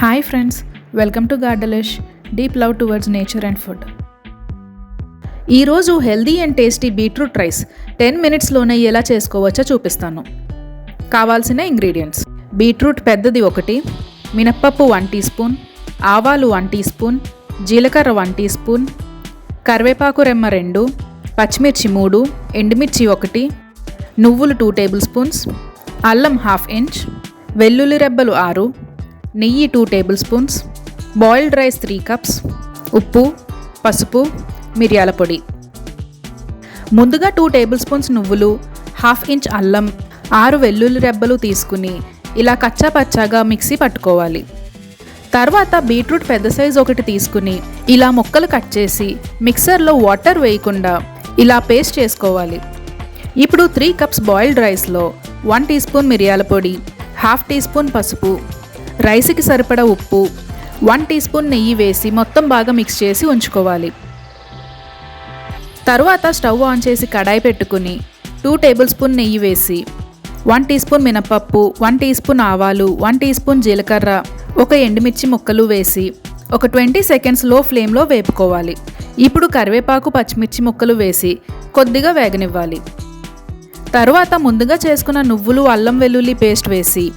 Hi friends welcome to గార్డలిష్ deep love towards nature and food ఈరోజు healthy and tasty beetroot rice ten మినిట్స్లోనే ఎలా చేసుకోవచ్చో చూపిస్తాను. కావాల్సిన ingredients beetroot పెద్దది ఒకటి మినప్పప్పు వన్ టీ స్పూన్ ఆవాలు వన్ టీ స్పూన్ జీలకర్ర వన్ టీ స్పూన్ కరివేపాకు రెమ్మ రెండు పచ్చిమిర్చి మూడు ఎండుమిర్చి ఒకటి నువ్వులు టూ టేబుల్ స్పూన్స్ అల్లం హాఫ్ ఇంచ్ వెల్లుల్లి రెబ్బలు ఆరు నెయ్యి two tablespoons boiled rice three cups ఉప్పు పసుపు మిరియాల పొడి. ముందుగా టూ టేబుల్ స్పూన్స్ నువ్వులు హాఫ్ ఇంచ్ అల్లం ఆరు వెల్లుల్లి రెబ్బలు తీసుకుని ఇలా కచ్చా పచ్చాగా మిక్సీ పట్టుకోవాలి. తర్వాత బీట్రూట్ పెద్ద సైజ్ ఒకటి తీసుకుని ఇలా ముక్కలు కట్ చేసి మిక్సర్లో వాటర్ వేయకుండా ఇలా పేస్ట్ చేసుకోవాలి. ఇప్పుడు త్రీ కప్స్ బాయిల్డ్ రైస్లో వన్ టీ స్పూన్ మిరియాల పొడి హాఫ్ టీ స్పూన్ పసుపు రైస్కి సరిపడ ఉప్పు వన్ టీ స్పూన్ నెయ్యి వేసి మొత్తం బాగా మిక్స్ చేసి ఉంచుకోవాలి. తరువాత స్టవ్ ఆన్ చేసి కడాయి పెట్టుకుని టూ టేబుల్ స్పూన్ నెయ్యి వేసి వన్ టీ స్పూన్ మినపప్పు వన్ టీ స్పూన్ ఆవాలు వన్ టీ స్పూన్ జీలకర్ర ఒక ఎండుమిర్చి ముక్కలు వేసి ఒక ట్వంటీ సెకండ్స్లో ఫ్లేమ్లో వేపుకోవాలి. ఇప్పుడు కరివేపాకు పచ్చిమిర్చి ముక్కలు వేసి కొద్దిగా వేగనివ్వాలి. తరువాత ముందుగా చేసుకున్న నువ్వులు అల్లం వెల్లుల్లి పేస్ట్ వేసి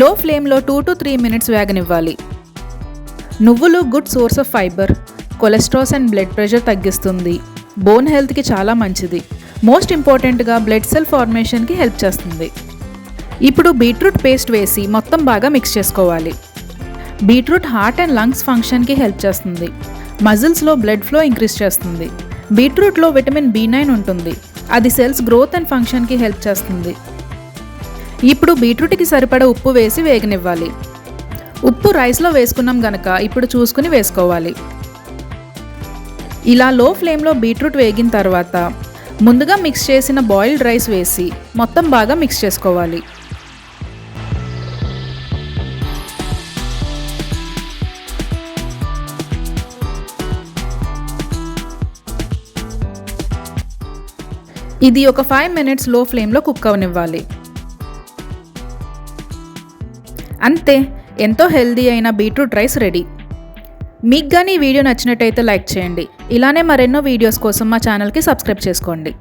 లో ఫ్లేమ్లో టూ టు త్రీ మినిట్స్ వేగనివ్వాలి. నువ్వులు good source of fibre cholesterols and blood pressure తగ్గిస్తుంది. బోన్ హెల్త్కి చాలా మంచిది. మోస్ట్ ఇంపార్టెంట్గా బ్లడ్ సెల్ ఫార్మేషన్కి హెల్ప్ చేస్తుంది. ఇప్పుడు బీట్రూట్ పేస్ట్ వేసి మొత్తం బాగా మిక్స్ చేసుకోవాలి. బీట్రూట్ హార్ట్ అండ్ లంగ్స్ ఫంక్షన్కి హెల్ప్ చేస్తుంది. మజిల్స్లో బ్లడ్ ఫ్లో ఇంక్రీజ్ చేస్తుంది. బీట్రూట్లో విటమిన్ బి నైన్ ఉంటుంది. అది సెల్స్ గ్రోత్ అండ్ ఫంక్షన్కి హెల్ప్ చేస్తుంది. ఇప్పుడు బీట్రూట్కి సరిపడ ఉప్పు వేసి వేగనివ్వాలి. ఉప్పు రైస్లో వేసుకున్నాం గనక ఇప్పుడు చూసుకుని వేసుకోవాలి. ఇలా లో ఫ్లేమ్లో బీట్రూట్ వేగిన తర్వాత ముందుగా మిక్స్ చేసిన బాయిల్డ్ రైస్ వేసి మొత్తం బాగా మిక్స్ చేసుకోవాలి. ఇది ఒక ఫైవ్ మినిట్స్లో ఫ్లేమ్లో కుక్ అవనివ్వాలి. అంతే ఎంతో హెల్దీ అయిన బీట్రూట్ రైస్ రెడీ. మీకు కానీ ఈ వీడియో నచ్చినట్టయితే లైక్ చేయండి. ఇలానే మరెన్నో వీడియోస్ కోసం మా ఛానల్కి సబ్స్క్రైబ్ చేసుకోండి.